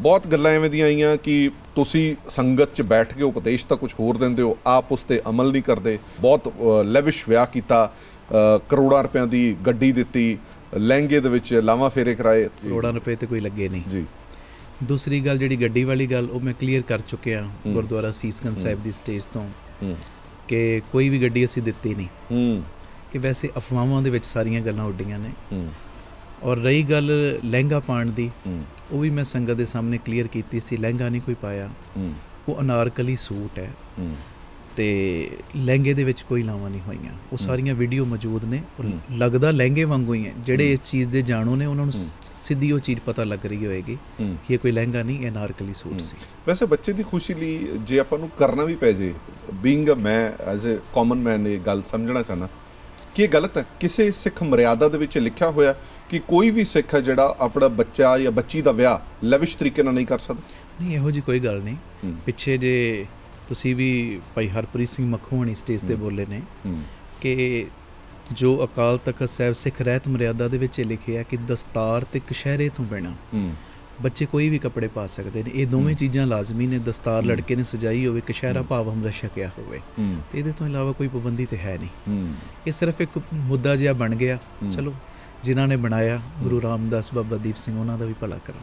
ਬਹੁਤ ਗੱਲਾਂ ਐਵੇਂ ਦੀਆਂ ਆਈਆਂ ਕਿ ਤੁਸੀਂ ਸੰਗਤ 'ਚ ਬੈਠ ਕੇ ਉਪਦੇਸ਼ ਤਾਂ ਕੁਝ ਹੋਰ ਦਿੰਦੇ ਹੋ ਆਪ ਉਸ ਤੇ ਅਮਲ ਨਹੀਂ ਕਰਦੇ। ਬਹੁਤ ਲੈਵਿਸ਼ ਵਿਆਹ ਕੀਤਾ ਕਰੋੜਾਂ ਰੁਪਇਆਂ ਦੀ ਗੱਡੀ ਦਿੱਤੀ ਲਹਿੰਗੇ ਦੇ ਵਿੱਚ ਲਾਵਾਂ ਫੇਰੇ ਕਰਾਏ। ਕਰੋੜਾਂ ਰੁਪਏ ਤੇ ਕੋਈ ਲੱਗੇ ਨਹੀਂ। ਜੀ। ਦੂਸਰੀ ਗੱਲ ਜਿਹੜੀ ਗੱਡੀ ਵਾਲੀ ਗੱਲ ਉਹ ਮੈਂ ਕਲੀਅਰ ਕਰ ਚੁੱਕਿਆ ਗੁਰਦੁਆਰਾ ਸੀਸਗੰਜ ਸਾਹਿਬ ਦੀ ਸਟੇਜ ਤੋਂ ਕਿ ਕੋਈ ਵੀ ਗੱਡੀ ਅਸੀਂ ਦਿੱਤੀ ਨਹੀਂ। ਹੂੰ। ਇਹ ਵੈਸੇ ਅਫਵਾਹਾਂ ਦੇ ਵਿੱਚ ਸਾਰੀਆਂ ਗੱਲਾਂ ਉੱਡੀਆਂ ਨੇ। ਹੂੰ। ਔਰ ਰਹੀ ਗੱਲ ਲਹਿੰਗਾ ਪਾਉਣ ਦੀ ਉਹ ਵੀ ਮੈਂ ਸੰਗਤ ਦੇ ਸਾਹਮਣੇ ਕਲੀਅਰ ਕੀਤੀ ਸੀ ਲਹਿੰਗਾ ਨਹੀਂ ਕੋਈ ਪਾਇਆ। ਉਹ ਅਨਾਰਕਲੀ ਸੂਟ ਹੈ। ਤੇ ਲਹਿੰਗੇ ਦੇ ਵਿੱਚ ਕੋਈ ਲਾਵਾਂ ਨਹੀਂ ਹੋਈਆਂ। ਉਹ ਸਾਰੀਆਂ ਵੀਡੀਓ ਮੌਜੂਦ ਨੇ। ਲੱਗਦਾ ਲਹਿੰਗੇ ਵਾਂਗੂ ਹੀ ਹੈ। ਜਿਹੜੇ ਇਸ ਚੀਜ਼ ਦੇ ਜਾਣੂ ਨੇ ਉਹਨਾਂ ਨੂੰ ਸਿੱਧੀ ਉਹ ਚੀਜ਼ ਪਤਾ ਲੱਗ ਰਹੀ ਹੋਏਗੀ ਕਿ ਇਹ ਕੋਈ ਲਹਿੰਗਾ ਨਹੀਂ ਇਹ ਅਨਾਰਕਲੀ ਸੂਟ ਸੀ। ਵੈਸੇ ਬੱਚੇ ਦੀ ਖੁਸ਼ੀ ਲਈ ਜੇ ਆਪਾਂ ਨੂੰ ਕਰਨਾ ਵੀ ਪੈ ਜੇ ਬੀਇੰਗ ਅ ਮੈਂ ਐਜ਼ ਅ ਕਾਮਨ ਮੈਨ ਇਹ ਗੱਲ ਸਮਝਣਾ ਚਾਹਨਾ ਕਿ ਇਹ ਗਲਤ ਹੈ? ਕਿਸੇ ਸਿੱਖ ਮਰਿਆਦਾ ਦੇ ਵਿੱਚ ਲਿਖਿਆ ਹੋਇਆ ਕਿ ਕੋਈ ਵੀ ਸਿੱਖ ਹੈ ਜਿਹੜਾ ਆਪਣਾ ਬੱਚਾ ਜਾਂ ਬੱਚੀ ਦਾ ਵਿਆਹ ਲਵਿਸ਼ ਤਰੀਕੇ ਨਾਲ ਨਹੀਂ ਕਰ ਸਕਦਾ? ਨਹੀਂ ਇਹੋ ਜੀ ਕੋਈ ਗੱਲ ਨਹੀਂ। ਪਿੱਛੇ ਜੇ ਤੁਸੀਂ ਵੀ ਭਾਈ ਹਰਪ੍ਰੀਤ ਸਿੰਘ ਮੱਖੂ ਹੋਣੀ ਸਟੇਜ ਤੇ ਬੋਲੇ ਨੇ ਕਿ ਜੋ ਅਕਾਲ ਤਖਤ ਸਾਹਿਬ ਸਿੱਖ ਰਹਿਤ ਮਰਿਆਦਾ ਦੇ ਵਿੱਚ ਲਿਖਿਆ ਕਿ ਦਸਤਾਰ ਤੇ ਕਸ਼ਹਿਰੇ ਤੋਂ ਬਿਨਾ ਬੱਚੇ ਕੋਈ ਵੀ ਕੱਪੜੇ ਪਾ ਸਕਦੇ ਨੇ। ਇਹ ਦੋਵੇਂ ਚੀਜ਼ਾਂ ਲਾਜ਼ਮੀ ਨੇ ਦਸਤਾਰ ਲੜਕੇ ਨੇ ਸਜਾਈ ਹੋਵੇ ਕਸ਼ਹਿਰਾ ਭਾਵ ਹਮਰਾ ਛਕਿਆ ਹੋਵੇ। ਤੇ ਇਹਦੇ ਤੋਂ ਇਲਾਵਾ ਕੋਈ ਪਾਬੰਦੀ ਤੇ ਹੈ ਨਹੀਂ। ਇਹ ਸਿਰਫ ਇੱਕ ਮੁੱਦਾ ਜਿਹਾ ਬਣ ਗਿਆ। ਚਲੋ ਜਿਨ੍ਹਾਂ ਨੇ ਬਣਾਇਆ ਗੁਰੂ ਰਾਮਦਾਸ ਬਾਬਾ ਦੀਪ ਸਿੰਘ ਉਹਨਾਂ ਦਾ ਵੀ ਭਲਾ ਕਰਨ